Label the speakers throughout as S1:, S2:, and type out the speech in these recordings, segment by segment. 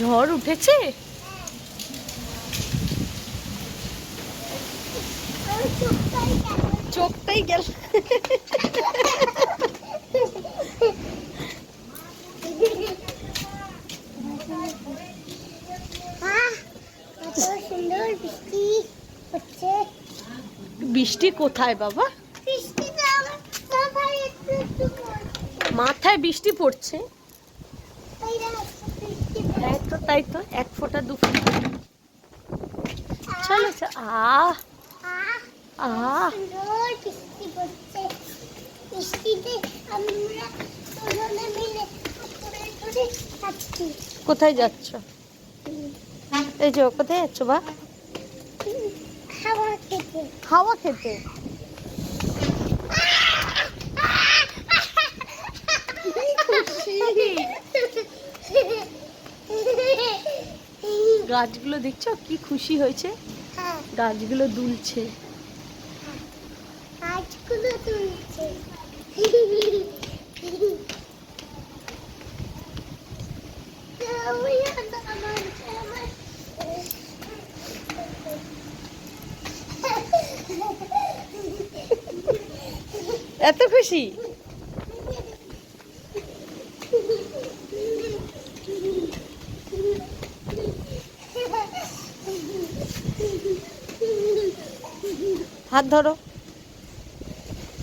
S1: ঝড় উঠেছে? চোখটাই গেল।
S2: বৃষ্টি
S1: কোথায় বাবা।
S2: মাথায়
S1: বৃষ্টি পড়ছে
S2: এই দেখো, বৃষ্টি
S1: তাই তো তাই তো এক ফোঁটা দু ফোঁটা। চলো কোথায় যাচ্ছ? এই যে কোথায় যাচ্ছ বা
S2: হাওয়া খেতে।
S1: হাওয়া খেতে? গাছগুলো দেখছ? কি খুশি হয়েছে?
S2: হ্যাঁ।
S1: গাছগুলো দুলছে।
S2: গাছগুলো আর আমার আমার
S1: এত খুশি? হাত ধরো।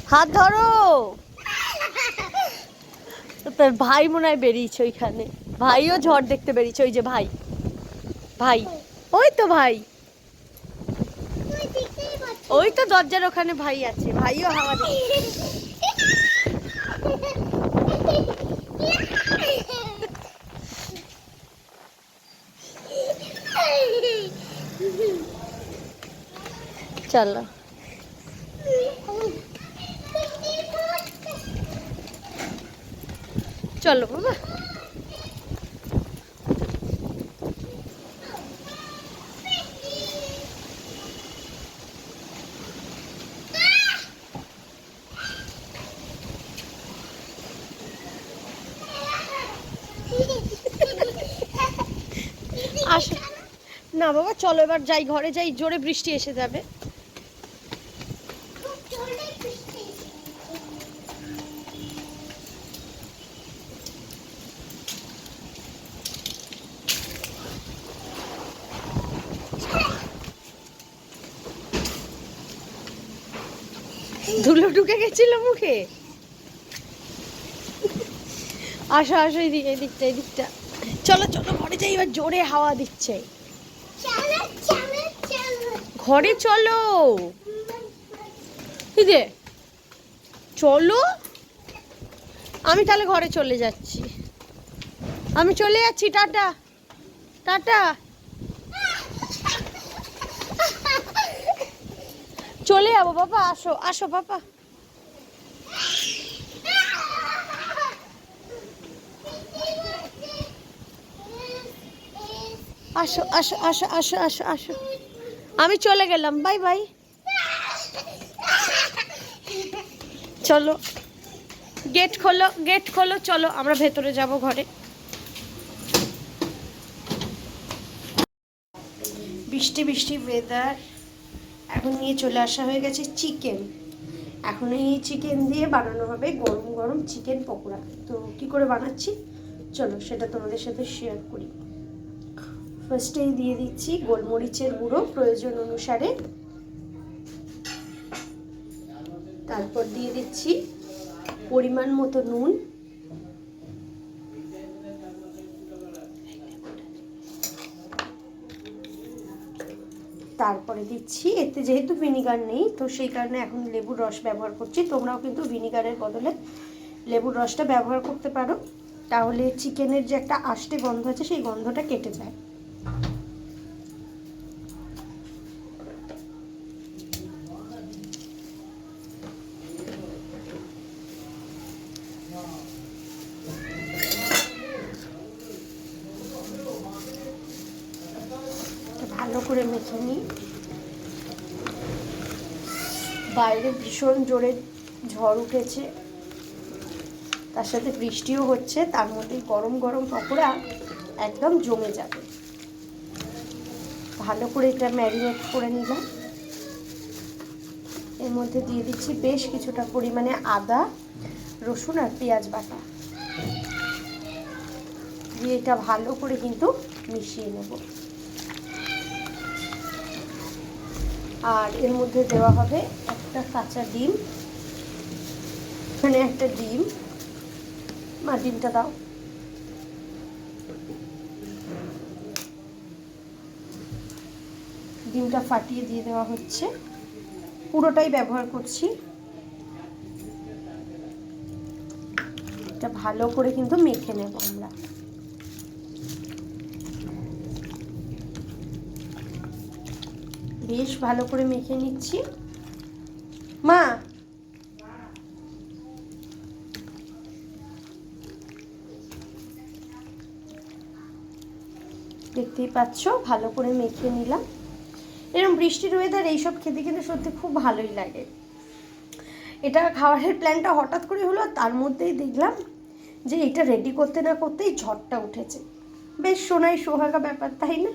S1: হাত ধরো। তোর ভাই মনে হয় বেরিয়েছে ওইখানে। ভাইও ঝড় দেখতে বেরিয়েছে ওই যে ভাই। ভাই। ওই তো ভাই। ওই তো দরজার ওখানে ভাই আছে। ভাইও হাওয়া চলো। চলো বাবা। না বাবা চলো এবার যাই ঘরে যাই জোরে বৃষ্টি এসে যাবে। ধুলো ঢুকে গেছিল মুখে। আসো আসো, এদিকে, এদিকটা এদিকটা। চলো চলো, ঘরে যাই, এবার জোরে হাওয়া দিচ্ছে। ঘরে চলো। যে, চলো। আমি তাহলে ঘরে চলে যাচ্ছি। আমি চলে যাচ্ছি, টাটা। টাটা। চলে যাব, বাবা, আসো আসো, বাবা। আসো আসো আসো আসো আসো আসো। আমি চলে গেলাম, বাই বাই। চলো, গেট খোলো গেট খোলো, চলো, আমরা ভেতরে যাব ঘরে। বৃষ্টি বৃষ্টি ওয়েদার এখন নিয়ে চলে আসা হয়ে গেছে চিকেন এখন এই চিকেন দিয়ে বানানো হবে গরম গরম চিকেন পকোড়া। তো কি করে বানাচ্ছি? চলো, সেটা তোমাদের সাথে শেয়ার করি। ফার্স্টেই দিয়ে দিচ্ছি গোলমরিচের গুঁড়ো প্রয়োজন অনুসারে। তারপর দিয়ে দিচ্ছি পরিমাণ মতো নুন। তারপরে দিচ্ছি, এতে যেহেতু ভিনিগার নেই, তো সেই কারণে এখন লেবুর রস ব্যবহার করছি। তোমরাও কিন্তু ভিনিগারের বদলে লেবুর রসটা ব্যবহার করতে পারো। তাহলে চিকেনের যে একটা আষ্টে গন্ধ আছে, সেই গন্ধটা কেটে যায় এটা ভালো করে মেখে নিই বাইরে ভীষণ জোরে ঝড় উঠেছে। তার সাথে বৃষ্টিও হচ্ছে, তার মধ্যে গরম গরম পকোড়া একদম জমে যাবে। ভালো করে এটা ম্যারিনেট করে নিলাম। এর মধ্যে দিয়ে দিচ্ছি বেশ কিছুটা পরিমাণে আদা, রসুন আর পেঁয়াজ বাটা। দিয়ে এটা ভালো করে কিন্তু মিশিয়ে নেব। আর এর মধ্যে দেওয়া হবে একটা কাঁচা ডিম। মানে একটা ডিম। মা, ডিমটা দাও। ডিমটা ফাটিয়ে দিয়ে দেওয়া হচ্ছে। পুরোটাই ব্যবহার করছি। এটা ভালো করে কিন্তু মেখে নেব আমরা। বেশ ভালো করে মেখে নিচ্ছি। মা। দেখতেই পাচ্ছ, ভালো করে মেখে নিলাম। এরকম বৃষ্টির ওয়েদার এইসব খেতে খেতে সত্যি খুব ভালোই লাগে। এটা খাওয়ারের প্ল্যানটা হঠাৎ করে হলো তার মধ্যেই দেখলাম যে এটা রেডি করতে না করতেই ঝড়টা উঠেছে। বেশ সোনাই সোহাগা ব্যাপার, তাই না?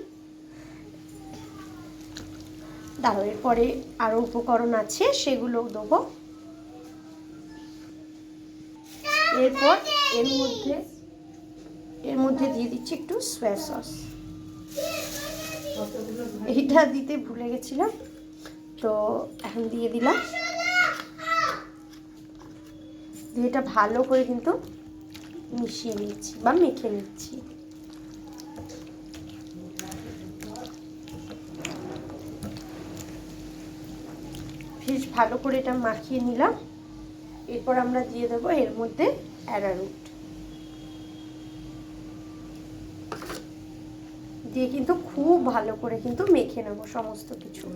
S1: দাঁড়ো এরপরে আরও উপকরণ আছে সেগুলোও দেবো। এরপর এর মধ্যে এর মধ্যে দিয়ে দিচ্ছি একটু সোয়া সস এইটা দিতে ভুলে গেছিলাম, তো এখন দিয়ে দিলাম। দিয়ে এটা ভালো করে কিন্তু মিশিয়ে নিচ্ছি বা মেখে নিচ্ছি। বেশ ভালো করে এটা মাখিয়ে নিলাম। এরপর আমরা দিয়ে দেবো এর মধ্যে অ্যারারুট দিয়ে কিন্তু খুব ভালো করে কিন্তু মেখে নেব সমস্ত কিছু।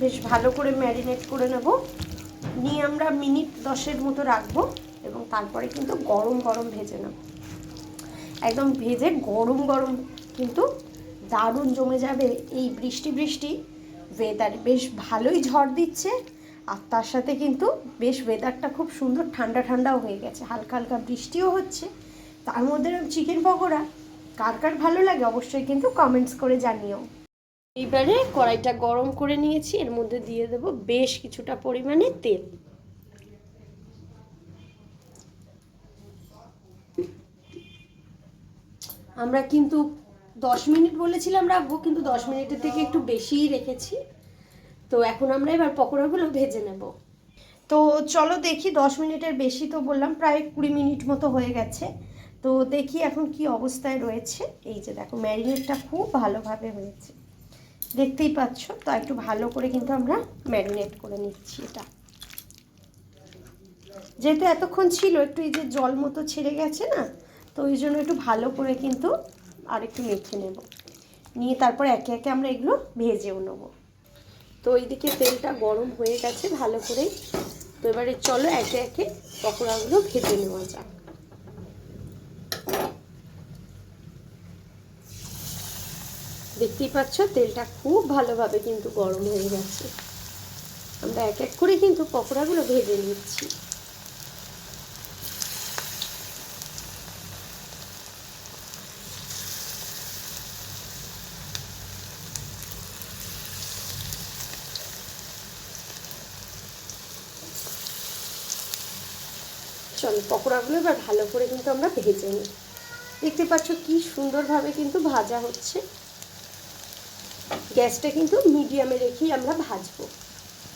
S1: বেশ ভালো করে ম্যারিনেট করে নেব। আমরা মিনিট দশের মতো রাখব এবং তারপরে কিন্তু গরম গরম ভেজে নেব। একদম ভেজে গরম গরম কিন্তু দারুণ জমে যাবে এই বৃষ্টি বৃষ্টি। ওয়েদার বেশ ভালোই ঝড় দিচ্ছে আর তার সাথে কিন্তু বেশ ওয়েদারটা খুব সুন্দর ঠান্ডা ঠান্ডাও হয়ে গেছে, হালকা হালকা বৃষ্টিও হচ্ছে। তার মধ্যে চিকেন পকোড়া, কার কার ভালো লাগে অবশ্যই কিন্তু কমেন্টস করে জানিও। এইবারে কড়াইটা গরম করে নিয়েছি, এর মধ্যে দিয়ে দেব বেশ কিছুটা পরিমাণে তেল। আমরা কিন্তু দশ মিনিট বলেছিলাম রাখব, কিন্তু দশ মিনিটের থেকে একটু বেশিই রেখেছি। তো এখন আমরা এবার পকোড়াগুলো ভেজে নেব। তো চলো দেখি, দশ মিনিটের বেশি তো বললাম, প্রায় কুড়ি মিনিট মতো হয়ে গেছে। তো দেখি এখন কি অবস্থায় রয়েছে। এই যে দেখো, ম্যারিনেটটা খুব ভালোভাবে হয়েছে। দেখতেই পাচ্ছ, তো একটু ভালো করে কিন্তু আমরা ম্যারিনেট করে নিচ্ছি এটা। যেহেতু এতক্ষণ ছিল, একটু এই যে জল মতো ছেড়ে গেছে না তো ওই জন্য একটু ভালো করে কিন্তু আর একটু মেখে নেব। নিয়ে তারপর একে একে আমরা এগুলো ভেজেও নেব। তো এইদিকে তেলটা গরম হয়ে গেছে ভালো করে। তো এবারে চলো একে একে পকোড়াগুলো ভেজে নেওয়া যাক। দেখতেই পাচ্ছ তেলটা খুব ভালোভাবে কিন্তু গরম হয়ে গেছে। আমরা এক এক করে কিন্তু পকোড়াগুলো ভেজে নিচ্ছি। চলো, পকোড়াগুলো এবার ভালো করে কিন্তু আমরা ভেজে নিই। দেখতে পাচ্ছ কি সুন্দরভাবে কিন্তু ভাজা হচ্ছে। গ্যাসটা কিন্তু মিডিয়ামে রেখেই আমরা ভাজবো।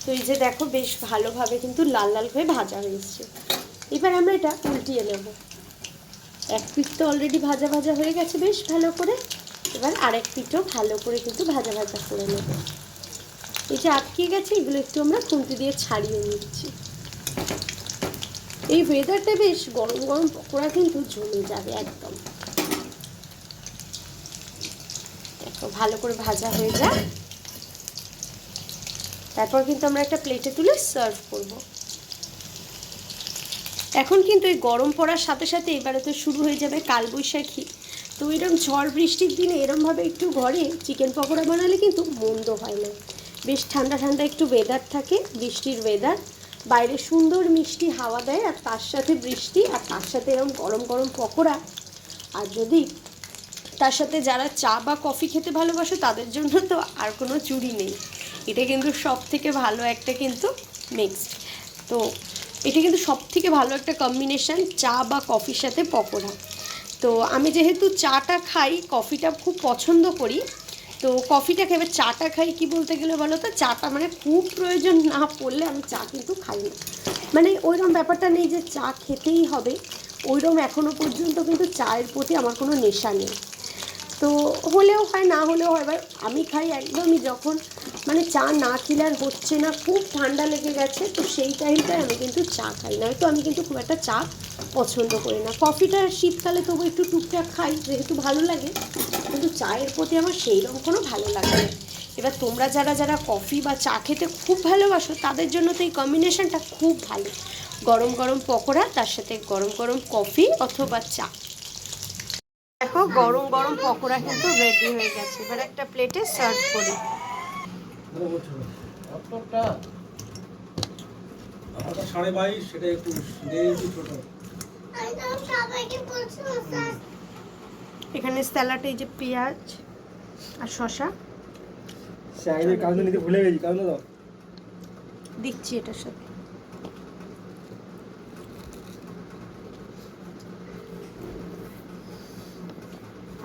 S1: তো এই যে দেখো, বেশ ভালোভাবে কিন্তু লাল লাল হয়ে ভাজা হয়েছে। এবার আমরা এটা উল্টিয়ে নেব। এক পিঠ তো অলরেডি ভাজা ভাজা হয়ে গেছে বেশ ভালো করে। এবার আরেক পিঠও ভালো করে কিন্তু ভাজা ভাজা করে নেব। এই যে আটকে গেছে, এগুলো একটু আমরা খুন্তি দিয়ে ছাড়িয়ে নিচ্ছি। এই ওয়েদারটা বেশ গরম গরম পকোড়া কিন্তু জমে যাবে একদম। দেখো, ভালো করে ভাজা হয়ে যায় তারপর কিন্তু আমরা একটা প্লেটে তুলে সার্ভ করব। এখন কিন্তু এই গরম পড়ার সাথে সাথে এবারে তো শুরু হয়ে যাবে কালবৈশাখী। তো এরকম ঝড় বৃষ্টির দিনে এরমভাবে একটু ঘরে চিকেন পকোড়া বানালে কিন্তু মন্দ হয় না। বেশ ঠান্ডা ঠান্ডা একটু ওয়েদার থাকে, বৃষ্টির ওয়েদার বাইরে সুন্দর মিষ্টি হাওয়া দেয় আর তার সাথে বৃষ্টি আর তার সাথে এরকম গরম গরম পকোড়া। আর যদি তার সাথে যারা চা বা কফি খেতে ভালোবাসে, তাদের জন্য তো আর কোনো চুরি নেই। এটা কিন্তু সব থেকে ভালো একটা কিন্তু মিক্সড তো এটা কিন্তু সব থেকে ভালো একটা কম্বিনেশন চা বা কফির সাথে পকোড়া। তো আমি যেহেতু চাটা খাই, কফিটা খুব পছন্দ করি তো কফিটা খেয়ে চাটা খাই, কি বলতে গেলে বলো তো? চাটা মানে খুব প্রয়োজন না পড়লে আমি চা কিন্তু খাই না। মানে ওইরকম ব্যাপারটা নেই যে চা খেতেই হবে। ওইরকম এখনও পর্যন্ত কিন্তু চায়ের প্রতি আমার কোনো নেশা নেই। তো হলেও হয়, না হলেও হয়। এবার আমি খাই একদমই যখন মানে চা না খেলে আর হচ্ছে না, খুব ঠান্ডা লেগে গেছে, তো সেই টাইমটায় আমি কিন্তু চা খাই। না তো আমি কিন্তু খুব একটা চা পছন্দ করি না। কফিটা শীতকালে তবু একটু টুকটাক খাই, যেহেতু ভালো লাগে, কিন্তু চায়ের প্রতি আমার সেই রকম কোনো ভালো লাগে না। এবার তোমরা যারা যারা কফি বা চা খেতে খুব ভালোবাসো, তাদের জন্য তো এই কম্বিনেশনটা খুব ভালো। গরম গরম পকোড়া, তার সাথে গরম গরম কফি অথবা চা। গরম গরম পকোড়া কিন্তু রেডি হয়ে গেছে। এবার একটা প্লেটে সার্ভ করি।
S3: সাড়ে বাইশ সেটা একটু ছোট।
S1: এখানে স্যালাড এই যে পেঁয়াজ আর শশা
S3: চাইলে কাগজ নিতে ভুলে গেছি
S1: দিচ্ছি এটার সাথে।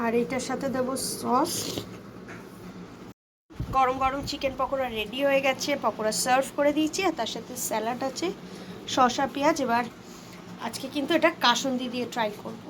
S1: আর এটার সাথে দেব সস। গরম গরম চিকেন পকোড়া রেডি হয়ে গেছে, পকোড়া সার্ভ করে দিয়েছি, আর তার সাথে স্যালাড আছে, শসা, পেঁয়াজ। এবার আজকে কিন্তু এটা কাসুন্দি দিয়ে ট্রাই করব।